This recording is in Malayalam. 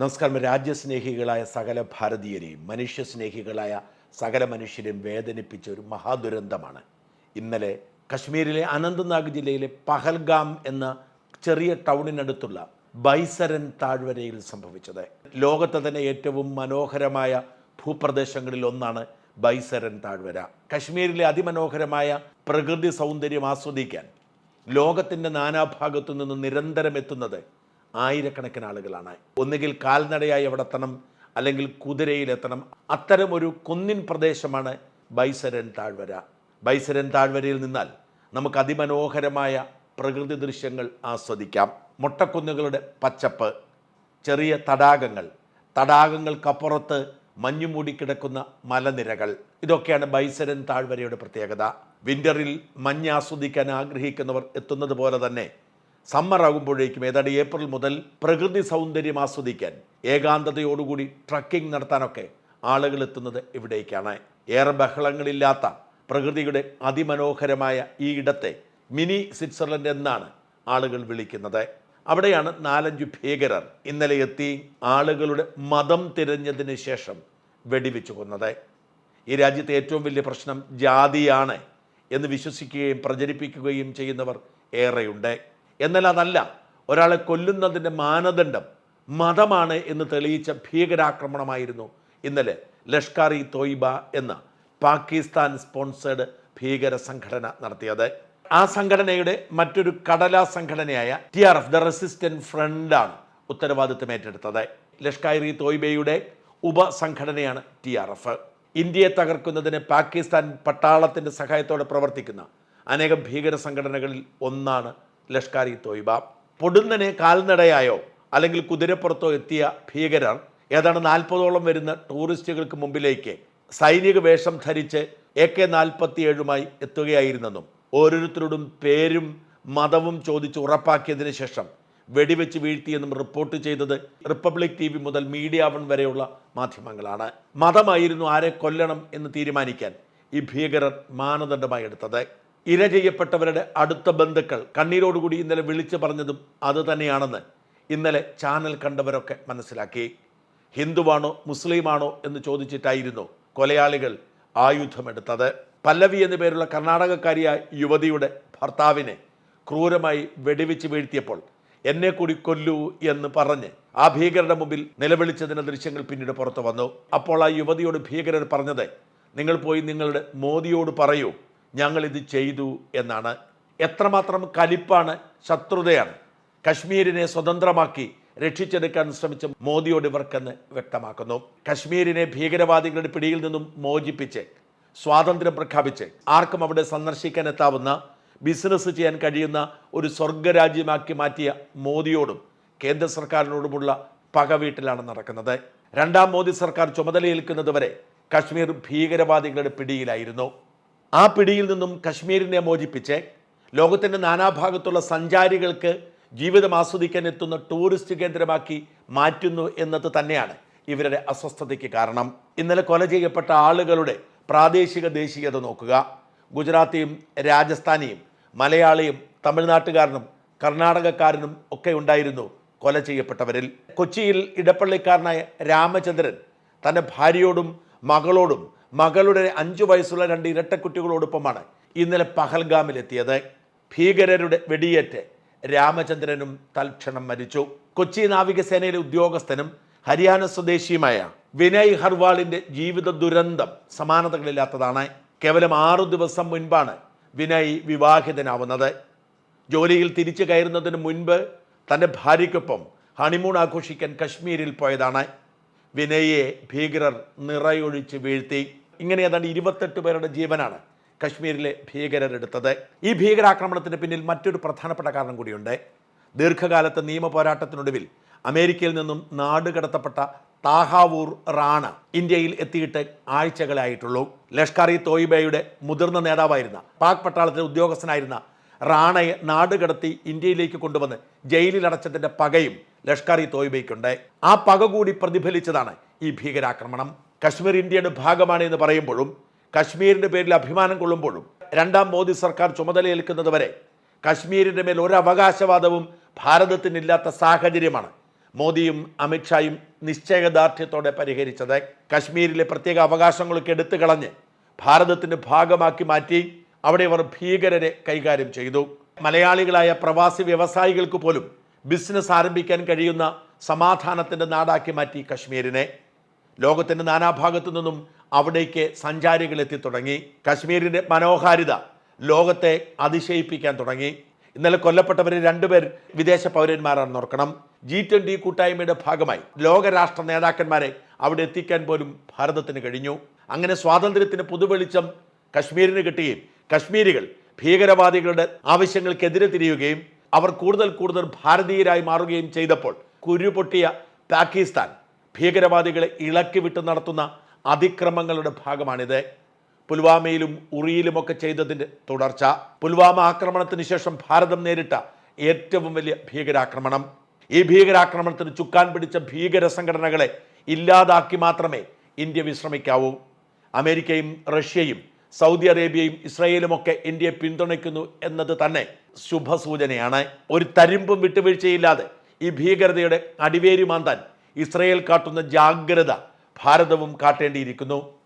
നമസ്കാരം. രാജ്യസ്നേഹികളായ സകല ഭാരതീയരെയും മനുഷ്യസ്നേഹികളായ സകല മനുഷ്യരെയും വേദനിപ്പിച്ച ഒരു മഹാദുരന്തമാണ്. ഇന്നലെ കശ്മീരിലെ അനന്ത്നാഗ് ജില്ലയിലെ പഹൽഗാം എന്ന ചെറിയ ടൗണിനടുത്തുള്ള ബൈസരൻ താഴ്വരയിൽ സംഭവിച്ചത്. ലോകത്തെ തന്നെ ഏറ്റവും മനോഹരമായ ഭൂപ്രദേശങ്ങളിൽ ഒന്നാണ് ബൈസരൻ താഴ്വര. കശ്മീരിലെ അതിമനോഹരമായ പ്രകൃതി സൗന്ദര്യം ആസ്വദിക്കാൻ ലോകത്തിന്റെ നാനാഭാഗത്തു നിന്ന് നിരന്തരം എത്തുന്നത് ആയിരക്കണക്കിന് ആളുകളാണ്. ഒന്നുകിൽ കാൽനടയായി അവിടെ എത്തണം അല്ലെങ്കിൽ കുതിരയിലെത്തണം. അത്തരം ഒരു കുന്നിൻ പ്രദേശമാണ് ബൈസരൻ താഴ്വര. ബൈസരൻ താഴ്വരയിൽ നിന്നാൽ നമുക്ക് അതിമനോഹരമായ പ്രകൃതി ദൃശ്യങ്ങൾ ആസ്വദിക്കാം. മുട്ടക്കുന്നുകളുടെ പച്ചപ്പ് ചെറിയ തടാകങ്ങൾ. തടാകങ്ങൾക്കപ്പുറത്ത് മഞ്ഞു മൂടിക്കിടക്കുന്ന മലനിരകൾ. ഇതൊക്കെയാണ് ബൈസരൻ താഴ്വരയുടെ പ്രത്യേകത. വിന്ററിൽ മഞ്ഞ് ആസ്വദിക്കാൻ ആഗ്രഹിക്കുന്നവർ എത്തുന്നത് പോലെ തന്നെ സമ്മർ ആകുമ്പോഴേക്കും ഏതാണ്ട് ഏപ്രിൽ മുതൽ പ്രകൃതി സൗന്ദര്യം ആസ്വദിക്കാൻ ഏകാന്തതയോടുകൂടി ട്രക്കിംഗ് നടത്താനൊക്കെ ആളുകൾ എത്തുന്നത് ഇവിടേക്കാണ്. ഏറെ ബഹളങ്ങളില്ലാത്ത പ്രകൃതിയുടെ അതിമനോഹരമായ ഈ ഇടത്തെ മിനി സ്വിറ്റ്സർലൻഡ് എന്നാണ് ആളുകൾ വിളിക്കുന്നത്. അവിടെയാണ് നാലഞ്ചു ഭീകരർ ഇന്നലെ എത്തി ആളുകളുടെ മതം തിരഞ്ഞതിന് ശേഷം വെടിവെച്ചു കൊന്നത്. ഈ രാജ്യത്തെ ഏറ്റവും വലിയ പ്രശ്നം ജാതിയാണ് എന്ന് വിശ്വസിക്കുകയും പ്രചരിപ്പിക്കുകയും ചെയ്യുന്നവർ ഏറെയുണ്ട്. എന്നാൽ അതല്ല ഒരാളെ കൊല്ലുന്നതിന്റെ മാനദണ്ഡം മതമാണ് എന്ന് തെളിയിച്ച ഭീകരാക്രമണമായിരുന്നു ഇന്നലെ ലഷ്കർ ഇ തോയിബ എന്ന പാകിസ്ഥാൻ സ്പോൺസേഡ് ഭീകര സംഘടന നടത്തിയത്. ആ സംഘടനയുടെ മറ്റൊരു കടലാ സംഘടനയായ T R F the resistant ഫ്രണ്ടാണ് ഉത്തരവാദിത്തം ഏറ്റെടുത്തത്. ലഷ്കർ ഇ തോയിബയുടെ ഉപസംഘടനയാണ് ടി ആർ എഫ്. ഇന്ത്യയെ തകർക്കുന്നതിന് പാകിസ്ഥാൻ പട്ടാളത്തിന്റെ സഹായത്തോടെ പ്രവർത്തിക്കുന്ന അനേകം ഭീകര സംഘടനകളിൽ ഒന്നാണ് ലഷ്കർ ഇ തോയ്ബ. പൊടുന്നനെ കാൽനടയായോ അല്ലെങ്കിൽ കുതിരപ്പുറത്തോ എത്തിയ ഭീകരർ ഏതാണ്ട് നാൽപ്പതോളം വരുന്ന ടൂറിസ്റ്റുകൾക്ക് മുമ്പിലേക്ക് സൈനിക വേഷം ധരിച്ച് എ കെ നാൽപ്പത്തിയേഴുമായി എത്തുകയായിരുന്നെന്നും ഓരോരുത്തരോടും പേരും മതവും ചോദിച്ച് ഉറപ്പാക്കിയതിന് ശേഷം വെടിവെച്ച് വീഴ്ത്തിയെന്നും റിപ്പോർട്ട് ചെയ്തത് റിപ്പബ്ലിക് ടി വി മുതൽ മീഡിയ വൺ വരെയുള്ള മാധ്യമങ്ങളാണ്. മതമായിരുന്നു ആരെ കൊല്ലണം എന്ന് തീരുമാനിക്കാൻ ഈ ഭീകരർ മാനദണ്ഡമായി എടുത്തത്. ഇര ചെയ്യപ്പെട്ടവരുടെ അടുത്ത ബന്ധുക്കൾ കണ്ണീരോടുകൂടി ഇന്നലെ വിളിച്ചു പറഞ്ഞതും അത് തന്നെയാണെന്ന് ഇന്നലെ ചാനൽ കണ്ടവരൊക്കെ മനസ്സിലാക്കി. ഹിന്ദുവാണോ മുസ്ലിമാണോ എന്ന് ചോദിച്ചിട്ടായിരുന്നു കൊലയാളികൾ ആയുധമെടുത്തത്. പല്ലവി എന്നു പേരുള്ള കർണാടകക്കാരിയായ യുവതിയുടെ ഭർത്താവിനെ ക്രൂരമായി വെടിവെച്ച് വീഴ്ത്തിയപ്പോൾ എന്നെ കൂടി കൊല്ലൂ എന്ന് പറഞ്ഞ് ആ ഭീകരരുടെ മുമ്പിൽ നിലവിളിച്ചതിന്റെ ദൃശ്യങ്ങൾ പിന്നീട് പുറത്തു വന്നു. അപ്പോൾ ആ യുവതിയോട് ഭീകരർ പറഞ്ഞത് നിങ്ങൾ പോയി നിങ്ങളുടെ മോദിയോട് പറയൂ ഞങ്ങൾ ഇത് ചെയ്തു എന്നാണ്. എത്രമാത്രം കലിപ്പാണ് ശത്രുതയാണ് കശ്മീരിനെ സ്വതന്ത്രമാക്കി രക്ഷിച്ചെടുക്കാൻ ശ്രമിച്ച മോദിയോട് ഇവർക്കെന്ന് വ്യക്തമാക്കുന്നു. കശ്മീരിനെ ഭീകരവാദികളുടെ പിടിയിൽ നിന്നും മോചിപ്പിച്ച് സ്വാതന്ത്ര്യം പ്രഖ്യാപിച്ച് ആർക്കും അവിടെ സന്ദർശിക്കാൻ എത്താവുന്ന ബിസിനസ് ചെയ്യാൻ കഴിയുന്ന ഒരു സ്വർഗരാജ്യമാക്കി മാറ്റിയ മോദിയോടും കേന്ദ്ര സർക്കാരിനോടുമുള്ള പക വീട്ടിലാണ് നടക്കുന്നത്. രണ്ടാം മോദി സർക്കാർ ചുമതലയേൽക്കുന്നതുവരെ കശ്മീർ ഭീകരവാദികളുടെ പിടിയിലായിരുന്നു. ആ പിടിയിൽ നിന്നും കശ്മീരിനെ മോചിപ്പിച്ച് ലോകത്തിന്റെ നാനാഭാഗത്തുള്ള സഞ്ചാരികൾക്ക് ജീവിതം ആസ്വദിക്കാൻ എത്തുന്ന ടൂറിസ്റ്റ് കേന്ദ്രമാക്കി മാറ്റുന്നു എന്നത് തന്നെയാണ് ഇവരുടെ അസ്വസ്ഥതയ്ക്ക് കാരണം. ഇന്നലെ കൊല ചെയ്യപ്പെട്ട ആളുകളുടെ പ്രാദേശിക ദേശീയത നോക്കുക. ഗുജറാത്തിയും രാജസ്ഥാനിയും മലയാളിയും തമിഴ്നാട്ടുകാരനും കർണാടകക്കാരനും ഒക്കെ ഉണ്ടായിരുന്നു കൊല ചെയ്യപ്പെട്ടവരിൽ. കൊച്ചിയിൽ ഇടപ്പള്ളിക്കാരനായ രാമചന്ദ്രൻ തന്റെ ഭാര്യയോടും മകളോടും മകളുടെ അഞ്ചു വയസ്സുള്ള രണ്ട് ഇരട്ടക്കുട്ടികളോടൊപ്പമാണ് ഇന്നലെ പഹൽഗാമിലെത്തിയത്. ഭീകരരുടെ വെടിയേറ്റ് രാമചന്ദ്രനും തൽക്ഷണം മരിച്ചു. കൊച്ചി നാവികസേനയിലെ ഉദ്യോഗസ്ഥനും ഹരിയാന സ്വദേശിയുമായ വിനയ് ഹർവാളിന്റെ ജീവിത ദുരന്തം സമാനതകളില്ലാത്തതാണ്. കേവലം ആറു ദിവസം മുൻപാണ് വിനയ് വിവാഹിതനാവുന്നത്. ജോലിയിൽ തിരിച്ചു കയറുന്നതിന് മുൻപ് തന്റെ ഭാര്യയ്ക്കൊപ്പം ഹണിമൂൺ ആഘോഷിക്കാൻ കശ്മീരിൽ പോയതാണ്. വിനയെ ഭീകരർ നിറയൊഴിച്ച് വീഴ്ത്തി. ഇങ്ങനെ ഏതാണ്ട് ഇരുപത്തെട്ട് പേരുടെ ജീവനാണ് കശ്മീരിലെ ഭീകരരെടുത്തത്. ഈ ഭീകരാക്രമണത്തിന് പിന്നിൽ മറ്റൊരു പ്രധാനപ്പെട്ട കാരണം കൂടിയുണ്ട്. ദീർഘകാലത്തെ നിയമ പോരാട്ടത്തിനൊടുവിൽ അമേരിക്കയിൽ നിന്നും നാടുകടത്തപ്പെട്ട താഹാവൂർ റാണ ഇന്ത്യയിൽ എത്തിയിട്ട് ആഴ്ചകളായിട്ടുള്ളൂ. ലഷ്കർ ഇ തോയിബയുടെ മുതിർന്ന നേതാവായിരുന്ന പാക് പട്ടാളത്തിലെ ഉദ്യോഗസ്ഥനായിരുന്ന റാണയെ നാടുകടത്തി ഇന്ത്യയിലേക്ക് കൊണ്ടുവന്ന് ജയിലിൽ അടച്ചതിന്റെ പകയും ലഷ്കർ ഇ തോയിബയ്ക്കുണ്ട്. ആ പക കൂടി പ്രതിഫലിച്ചതാണ് ഈ ഭീകരാക്രമണം. കശ്മീർ ഇന്ത്യയുടെ ഭാഗമാണ് എന്ന് പറയുമ്പോഴും കശ്മീരിന്റെ പേരിൽ അഭിമാനം കൊള്ളുമ്പോഴും രണ്ടാം മോദി സർക്കാർ ചുമതലയേൽക്കുന്നത് വരെ കശ്മീരിന്റെ മേൽ ഒരു അവകാശവാദവും ഭാരതത്തിനില്ലാത്ത സാഹചര്യമാണ്. മോദിയും അമിത്ഷായും നിശ്ചയദാർഢ്യത്തോടെ പരിഹരിച്ചത് കശ്മീരിലെ പ്രത്യേക അവകാശങ്ങളൊക്കെ എടുത്തു കളഞ്ഞ് ഭാരതത്തിന്റെ ഭാഗമാക്കി മാറ്റി അവിടെ അവർ ഭീകരരെ കൈകാര്യം ചെയ്തു. മലയാളികളായ പ്രവാസി വ്യവസായികൾക്ക് പോലും ബിസിനസ് ആരംഭിക്കാൻ കഴിയുന്ന സമാധാനത്തിന്റെ നാടാക്കി മാറ്റി കശ്മീരിനെ. ലോകത്തിന്റെ നാനാഭാഗത്തു നിന്നും അവിടേക്ക് സഞ്ചാരികൾ എത്തി തുടങ്ങി. കശ്മീരിന്റെ മനോഹാരിത ലോകത്തെ അതിശയിപ്പിക്കാൻ തുടങ്ങി. ഇന്നലെ കൊല്ലപ്പെട്ടവരെ രണ്ടുപേർ വിദേശ പൗരന്മാരാണെന്ന് ഓർക്കണം. ജി ട്വന്റി കൂട്ടായ്മയുടെ ഭാഗമായി ലോകരാഷ്ട്ര നേതാക്കന്മാരെ അവിടെ എത്തിക്കാൻ പോലും ഭാരതത്തിന് കഴിഞ്ഞു. അങ്ങനെ സ്വാതന്ത്ര്യത്തിന് പുതുവെളിച്ചം കശ്മീരിന് കിട്ടുകയും കശ്മീരികൾ ഭീകരവാദികളുടെ ആവശ്യങ്ങൾക്കെതിരെ തിരിയുകയും അവർ കൂടുതൽ കൂടുതൽ ഭാരതീയരായി മാറുകയും ചെയ്തപ്പോൾ കുരുപൊട്ടിയ പാകിസ്ഥാൻ ഭീകരവാദികളെ ഇളക്കി വിട്ട് നടത്തുന്ന അതിക്രമങ്ങളുടെ ഭാഗമാണിത്. പുൽവാമയിലും ഉറിയിലുമൊക്കെ ചെയ്തതിന്റെ തുടർച്ച. പുൽവാമ ആക്രമണത്തിന് ശേഷം ഭാരതം നേരിട്ട ഏറ്റവും വലിയ ഭീകരാക്രമണം. ഈ ഭീകരാക്രമണത്തിന് ചുക്കാൻ പിടിച്ച ഭീകര സംഘടനകളെ ഇല്ലാതാക്കി മാത്രമേ ഇന്ത്യ വിശ്രമിക്കാവൂ. അമേരിക്കയും റഷ്യയും സൗദി അറേബ്യയും ഇസ്രയേലുമൊക്കെ ഇന്ത്യയെ പിന്തുണയ്ക്കുന്നു എന്നത് തന്നെ ശുഭസൂചനയാണ്. ഒരു തരിമ്പും വിട്ടുവീഴ്ചയില്ലാതെ ഈ ഭീകരതയുടെ അടിവേരി മാന്താൻ ഇസ്രയേൽ കാട്ടുന്ന ജാഗ്രത ഭാരതവും കാട്ടേണ്ടിയിരിക്കുന്നു.